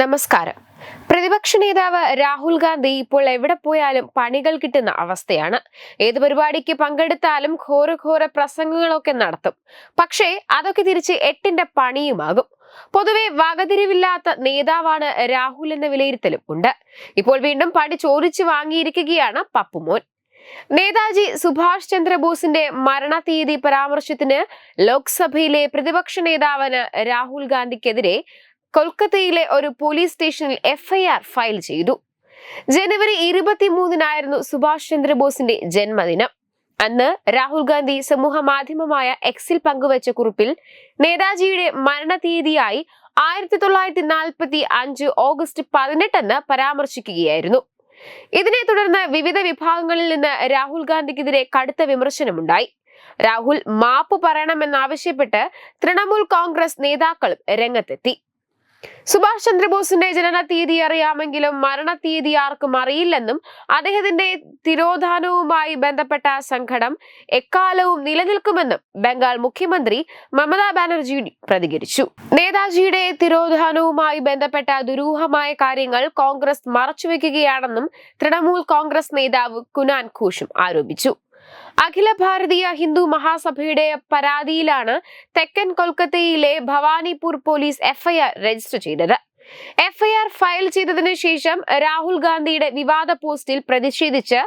നമസ്കാരം. പ്രതിപക്ഷ നേതാവ് രാഹുൽ ഗാന്ധി ഇപ്പോൾ എവിടെ പോയാലും പണികൾ കിട്ടുന്ന അവസ്ഥയാണ്. ഏത് പരിപാടിക്ക് പങ്കെടുത്താലും ഘോര ഘോര പ്രസംഗങ്ങളൊക്കെ നടത്തും. പക്ഷേ അതൊക്കെ തിരിച്ച് എട്ടിന്റെ പണിയുമാകും. പൊതുവെ വകതിരിവില്ലാത്ത നേതാവാണ് രാഹുൽ എന്ന വിലയിരുത്തലും ഉണ്ട്. ഇപ്പോൾ വീണ്ടും പണി ചോദിച്ചു വാങ്ങിയിരിക്കുകയാണ് പപ്പുമോൻ. നേതാജി സുഭാഷ് ചന്ദ്രബോസിന്റെ മരണ തീയതി പരാമർശത്തിന് ലോക്സഭയിലെ പ്രതിപക്ഷ നേതാവിന് രാഹുൽ ഗാന്ധിക്കെതിരെ കൊൽക്കത്തയിലെ ഒരു പോലീസ് സ്റ്റേഷനിൽ എഫ്ഐആർ ഫയൽ ചെയ്തു. ജനുവരി ഇരുപത്തിമൂന്നിനായിരുന്നു സുഭാഷ് ചന്ദ്രബോസിന്റെ ജന്മദിനം. അന്ന് രാഹുൽ ഗാന്ധി സമൂഹ മാധ്യമമായ എക്സിൽ പങ്കുവച്ച കുറിപ്പിൽ നേതാജിയുടെ മരണ തീയതിയായി ആയിരത്തി തൊള്ളായിരത്തി നാൽപ്പത്തി അഞ്ച് ഓഗസ്റ്റ് പതിനെട്ടെന്ന് പരാമർശിക്കുകയായിരുന്നു. ഇതിനെ തുടർന്ന് വിവിധ വിഭാഗങ്ങളിൽ നിന്ന് രാഹുൽ ഗാന്ധിക്കെതിരെ കടുത്ത വിമർശനമുണ്ടായി. രാഹുൽ മാപ്പ് പറയണമെന്നാവശ്യപ്പെട്ട് തൃണമൂൽ കോൺഗ്രസ് നേതാക്കളും രംഗത്തെത്തി. സുഭാഷ് ചന്ദ്രബോസിന്റെ ജനന തീയതി അറിയാമെങ്കിലും മരണ തീയതി ആർക്കും അറിയില്ലെന്നും അദ്ദേഹത്തിന്റെ തിരോധാനവുമായി ബന്ധപ്പെട്ട സംഘടം എക്കാലവും നിലനിൽക്കുമെന്നും ബംഗാൾ മുഖ്യമന്ത്രി മമതാ ബാനർജി പ്രതികരിച്ചു. നേതാജിയുടെ തിരോധാനവുമായി ബന്ധപ്പെട്ട ദുരൂഹമായ കാര്യങ്ങൾ കോൺഗ്രസ് മറച്ചുവെക്കുകയാണെന്നും തൃണമൂൽ കോൺഗ്രസ് നേതാവ് കുനാൻ ഘോഷും ആരോപിച്ചു. അഖില ഭാരതീയ ഹിന്ദു മഹാസഭയുടെ പരാതിയിലാണ് തെക്കൻ കൊൽക്കത്തയിലെ ഭവാനിപൂർ പോലീസ് എഫ്ഐആർ രജിസ്റ്റർ ചെയ്തത്. എഫ്ഐആർ ഫയൽ ചെയ്തതിനു ശേഷം രാഹുൽ ഗാന്ധിയുടെ വിവാദ പോസ്റ്റിൽ പ്രതിഷേധിച്ച്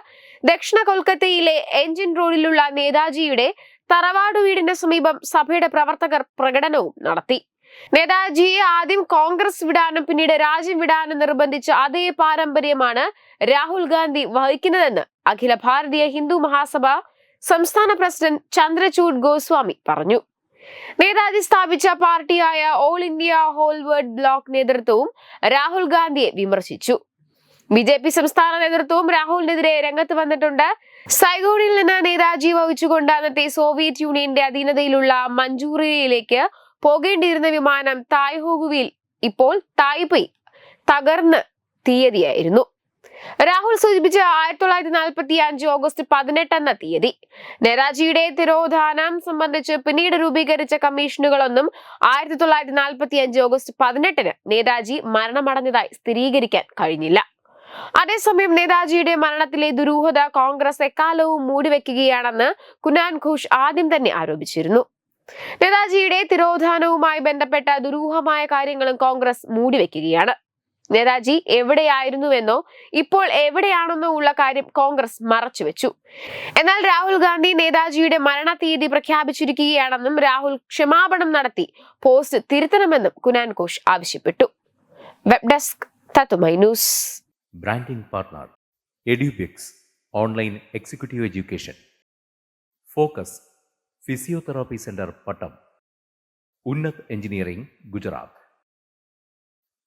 ദക്ഷിണ കൊൽക്കത്തയിലെ എഞ്ചിൻ റോഡിലുള്ള നേതാജിയുടെ തറവാട് വീടിന് സമീപം സഭയുടെ പ്രവർത്തകർ പ്രകടനവും നടത്തി. നേതാജിയെ ആദ്യം കോൺഗ്രസ് വിടാനും പിന്നീട് രാജ്യം വിടാനും നിർബന്ധിച്ച അതേ പാരമ്പര്യമാണ് രാഹുൽ ഗാന്ധി വഹിക്കുന്നതെന്ന് അഖില ഭാരതീയ ഹിന്ദു മഹാസഭ സംസ്ഥാന പ്രസിഡന്റ് ചന്ദ്രചൂഡ് ഗോസ്വാമി പറഞ്ഞു. നേതാജി സ്ഥാപിച്ച പാർട്ടിയായ ഓൾ ഇന്ത്യ ഹോൾവേർഡ് ബ്ലോക്ക് നേതൃത്വവും രാഹുൽ ഗാന്ധിയെ വിമർശിച്ചു. ബി ജെ പി സംസ്ഥാന നേതൃത്വവും രാഹുലിനെതിരെ രംഗത്ത് വന്നിട്ടുണ്ട്. സൈഗോണിൽ നിന്ന് നേതാജി വഹിച്ചുകൊണ്ട് അന്നത്തെ സോവിയറ്റ് യൂണിയന്റെ അധീനതയിലുള്ള മഞ്ചൂറിയയിലേക്ക് പോകേണ്ടിയിരുന്ന വിമാനം തായ്ഹോഗുവിൽ ഇപ്പോൾ തായ്പൈ തകർന്ന് തീയതിയായിരുന്നു. രാഹുൽ സൂചിപ്പിച്ച ആയിരത്തി തൊള്ളായിരത്തി നാൽപ്പത്തി അഞ്ച് ഓഗസ്റ്റ് പതിനെട്ട് എന്ന തീയതി. നേതാജിയുടെ തിരോധാനം സംബന്ധിച്ച് പിന്നീട് രൂപീകരിച്ച കമ്മീഷനുകളൊന്നും ആയിരത്തി തൊള്ളായിരത്തി നാൽപ്പത്തി അഞ്ച് ഓഗസ്റ്റ് പതിനെട്ടിന് നേതാജി മരണമടഞ്ഞതായി സ്ഥിരീകരിക്കാൻ കഴിഞ്ഞില്ല. അതേസമയം നേതാജിയുടെ മരണത്തിലെ ദുരൂഹത കോൺഗ്രസ് എക്കാലവും മൂടിവെക്കുകയാണെന്ന് കുനാൻ ഘോഷ് ആദ്യം തന്നെ ആരോപിച്ചിരുന്നു. നേതാജിയുടെ തിരോധാനവുമായി ബന്ധപ്പെട്ട ദുരൂഹമായ കാര്യങ്ങളും കോൺഗ്രസ് മൂടിവെക്കുകയാണ്. നേതാജി എവിടെയായിരുന്നുവെന്നോ ഇപ്പോൾ എവിടെയാണെന്നോ ഉള്ള കാര്യം കോൺഗ്രസ് മറച്ചുവെച്ചു എന്നാൽ രാഹുൽ ഗാന്ധി നേതാജിയുടെ മരണ തീയതി പ്രഖ്യാപിച്ചിരിക്കുകയാണെന്നും രാഹുൽ ക്ഷമാപണം നടത്തി പോസ്റ്റ് തിരുത്തണമെന്നും കുനാൻ ഘോഷ് ആവശ്യപ്പെട്ടു. Web desk news. Branding partner Edubix online executive education. Focus physiotherapy centre Pattom. Unnath engineering Gujarat.